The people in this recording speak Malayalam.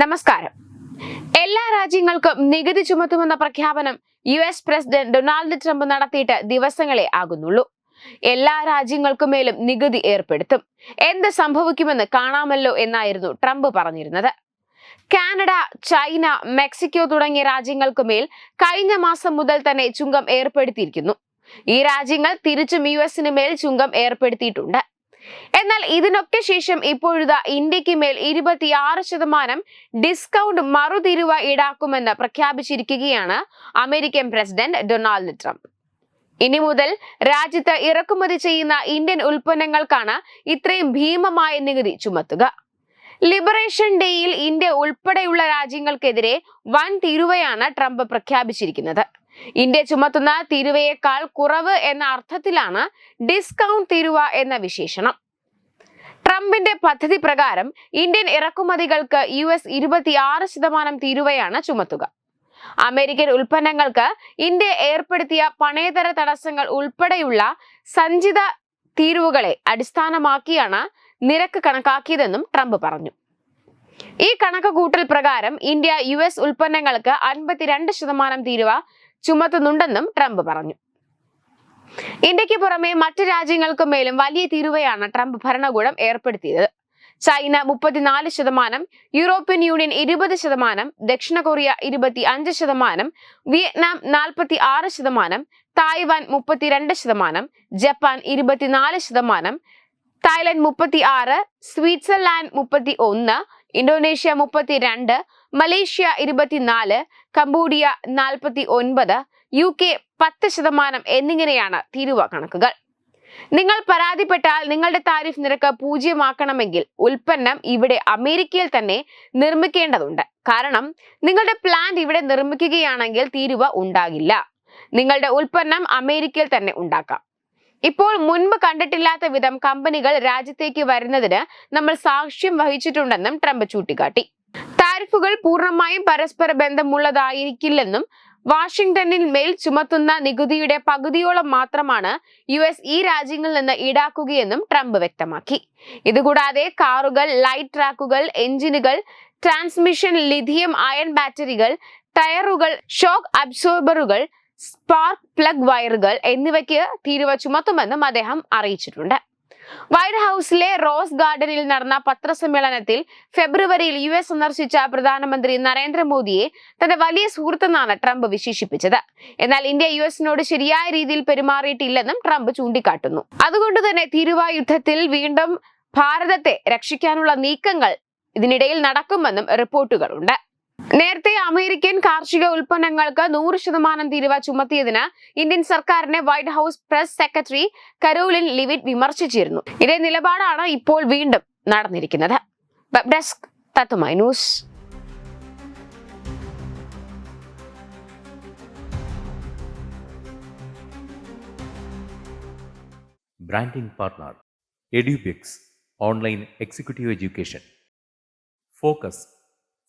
നമസ്കാരം. എല്ലാ രാജ്യങ്ങൾക്കും നികുതി ചുമത്തുമെന്ന പ്രഖ്യാപനം U S president Donald Trump നടത്തിയിട്ട് ദിവസങ്ങളെ ആകുന്നുള്ളൂ. എല്ലാ രാജ്യങ്ങൾക്കും മേലും നികുതി ഏർപ്പെടുത്തും. എന്ത് സംഭവിക്കുമെന്ന് കാണാമല്ലോ എന്നായിരുന്നു ട്രംപ് പറഞ്ഞിരുന്നത്. കാനഡ ചൈന മെക്സിക്കോ തുടങ്ങിയ രാജ്യങ്ങൾക്ക് മേൽ കഴിഞ്ഞ മാസം മുതൽ തന്നെ ചുങ്കം ഏർപ്പെടുത്തിയിരിക്കുന്നു. ഈ രാജ്യങ്ങൾ തിരിച്ചും യു എസിന് മേൽ ചുങ്കം ഏർപ്പെടുത്തിയിട്ടുണ്ട്. എന്നാൽ ഇതിനൊക്കെ ശേഷം ഇപ്പോഴിതാ ഇന്ത്യയ്ക്ക് മേൽ ഇരുപത്തിയാറ് ശതമാനം ഡിസ്കൗണ്ട് മറുതിരുവ ഈടാക്കുമെന്ന് പ്രഖ്യാപിച്ചിരിക്കുകയാണ് അമേരിക്കൻ പ്രസിഡന്റ് ഡൊണാൾഡ് ട്രംപ്. ഇനി മുതൽ രാജ്യത്ത് ഇറക്കുമതി ചെയ്യുന്ന ഇന്ത്യൻ ഉൽപ്പന്നങ്ങൾക്കാണ് ഇത്രയും ഭീമമായ നികുതി ചുമത്തുക. ലിബറേഷൻ ഡേയിൽ ഇന്ത്യ ഉൾപ്പെടെയുള്ള രാജ്യങ്ങൾക്കെതിരെ വൻ തിരുവയാണ് ട്രംപ് പ്രഖ്യാപിച്ചിരിക്കുന്നത്. ഇന്ത്യ ചുമത്തുന്ന തീരുവയേക്കാൾ കുറവ് എന്ന അർത്ഥത്തിലാണ് ഡിസ്കൗണ്ട് തീരുവ എന്ന വിശേഷണം. ട്രംപിന്റെ പദ്ധതി പ്രകാരം ഇന്ത്യൻ ഇറക്കുമതികൾക്ക് യു എസ് ഇരുപത്തിയാറ് ശതമാനം തീരുവയാണ് ചുമത്തുക. അമേരിക്കൻ ഉൽപ്പന്നങ്ങൾക്ക് ഇന്ത്യ ഏർപ്പെടുത്തിയ പണേതര തടസ്സങ്ങൾ ഉൾപ്പെടെയുള്ള സഞ്ചിത തീരുവകളെ അടിസ്ഥാനമാക്കിയാണ് നിരക്ക് കണക്കാക്കിയതെന്നും ട്രംപ് പറഞ്ഞു. ഈ കണക്ക് കൂട്ടൽ പ്രകാരം ഇന്ത്യ യു എസ് ഉൽപ്പന്നങ്ങൾക്ക് അൻപത്തിരണ്ട് ശതമാനം തീരുവ ചുമത്തുന്നുണ്ടെന്നും ട്രംപ് പറഞ്ഞു. ഇന്ത്യയ്ക്ക് പുറമെ മറ്റ് രാജ്യങ്ങൾക്കും മേലും വലിയ തീരുവയാണ് ട്രംപ് ഭരണകൂടം ഏർപ്പെടുത്തിയത്. ചൈന മുപ്പത്തിനാല് ശതമാനം യൂറോപ്യൻ യൂണിയൻ ഇരുപത് ശതമാനം ദക്ഷിണ കൊറിയ ഇരുപത്തി അഞ്ച് ശതമാനം വിയറ്റ്നാം നാൽപ്പത്തി ആറ് ശതമാനം തായ്വാൻ മുപ്പത്തിരണ്ട് ശതമാനം ജപ്പാൻ ഇരുപത്തിനാല് ശതമാനം തായ്ലൻഡ് മുപ്പത്തി ആറ് സ്വിറ്റ്സർലാൻഡ് മുപ്പത്തി ഒന്ന് ഇന്തോനേഷ്യ മുപ്പത്തിരണ്ട് മലേഷ്യ ഇരുപത്തിനാല് കംബോഡിയ നാൽപ്പത്തി ഒൻപത് യു കെ പത്ത് ശതമാനം എന്നിങ്ങനെയാണ് തീരുവ കണക്കുകൾ. നിങ്ങൾ പരാതിപ്പെട്ടാൽ നിങ്ങളുടെ താരിഫ് നിരക്ക് പൂജ്യമാക്കണമെങ്കിൽ ഉൽപ്പന്നം ഇവിടെ അമേരിക്കയിൽ തന്നെ നിർമ്മിക്കേണ്ടതുണ്ട്. കാരണം നിങ്ങളുടെ പ്ലാന്റ് ഇവിടെ നിർമ്മിക്കുകയാണെങ്കിൽ തീരുവ ഉണ്ടാകില്ല. നിങ്ങളുടെ ഉൽപ്പന്നം അമേരിക്കയിൽ തന്നെ ഉണ്ടാക്കാം. ഇപ്പോൾ മുൻപ് കണ്ടിട്ടില്ലാത്ത വിധം കമ്പനികൾ രാജ്യത്തേക്ക് വരുന്നതിന് നമ്മൾ സാക്ഷ്യം വഹിച്ചിട്ടുണ്ടെന്നും ട്രംപ് ചൂണ്ടിക്കാട്ടി. താരിഫുകൾ പൂർണമായും പരസ്പര ബന്ധമുള്ളതായിരിക്കില്ലെന്നും വാഷിംഗ്ടണിൽ മേൽ ചുമത്തുന്ന നികുതിയുടെ പകുതിയോളം മാത്രമാണ് യു എസ് ഈ രാജ്യങ്ങളിൽ നിന്ന് ഈടാക്കുകയെന്നും ട്രംപ് വ്യക്തമാക്കി. ഇതുകൂടാതെ കാറുകൾ ലൈറ്റ് ട്രാക്കുകൾ എഞ്ചിനുകൾ ട്രാൻസ്മിഷൻ ലിഥിയം അയൺ ബാറ്ററികൾ ടയറുകൾ ഷോക്ക് അബ്സോർബറുകൾ സ്പാർക്ക് പ്ലഗ് വയറുകൾ എന്നിവയ്ക്ക് തീരുവ ചുമത്തുമെന്നും അദ്ദേഹം അറിയിച്ചിട്ടുണ്ട്. വൈറ്റ് ഹൗസിലെ റോസ് ഗാർഡനിൽ നടന്ന പത്രസമ്മേളനത്തിൽ ഫെബ്രുവരിയിൽ യു എസ് സന്ദർശിച്ച പ്രധാനമന്ത്രി നരേന്ദ്രമോദിയെ തന്റെ വലിയ സുഹൃത്തെന്നാണ് ട്രംപ് വിശേഷിപ്പിച്ചത്. എന്നാൽ ഇന്ത്യ യു എസിനോട് ശരിയായ രീതിയിൽ പെരുമാറിയിട്ടില്ലെന്നും ട്രംപ് ചൂണ്ടിക്കാട്ടുന്നു. അതുകൊണ്ട് തന്നെ തിരുവ യുദ്ധത്തിൽ വീണ്ടും ഭാരതത്തെ രക്ഷിക്കാനുള്ള നീക്കങ്ങൾ ഇതിനിടയിൽ നടക്കുമെന്നും റിപ്പോർട്ടുകളുണ്ട്. നേരത്തെ അമേരിക്കൻ കാർഷിക ഉൽപ്പന്നങ്ങൾക്ക് നൂറ് ശതമാനം തീരുവ ചുമത്തിയതിന് ഇന്ത്യൻ സർക്കാരിനെ White House press secretary Karoline Leavitt വിമർശിച്ചിരുന്നു. ഇതേ നിലപാടാണ് ഇപ്പോൾ വീണ്ടും നടന്നിരിക്കുന്നത്. Web desk തത്വമായി news. Branding partner online executive education focus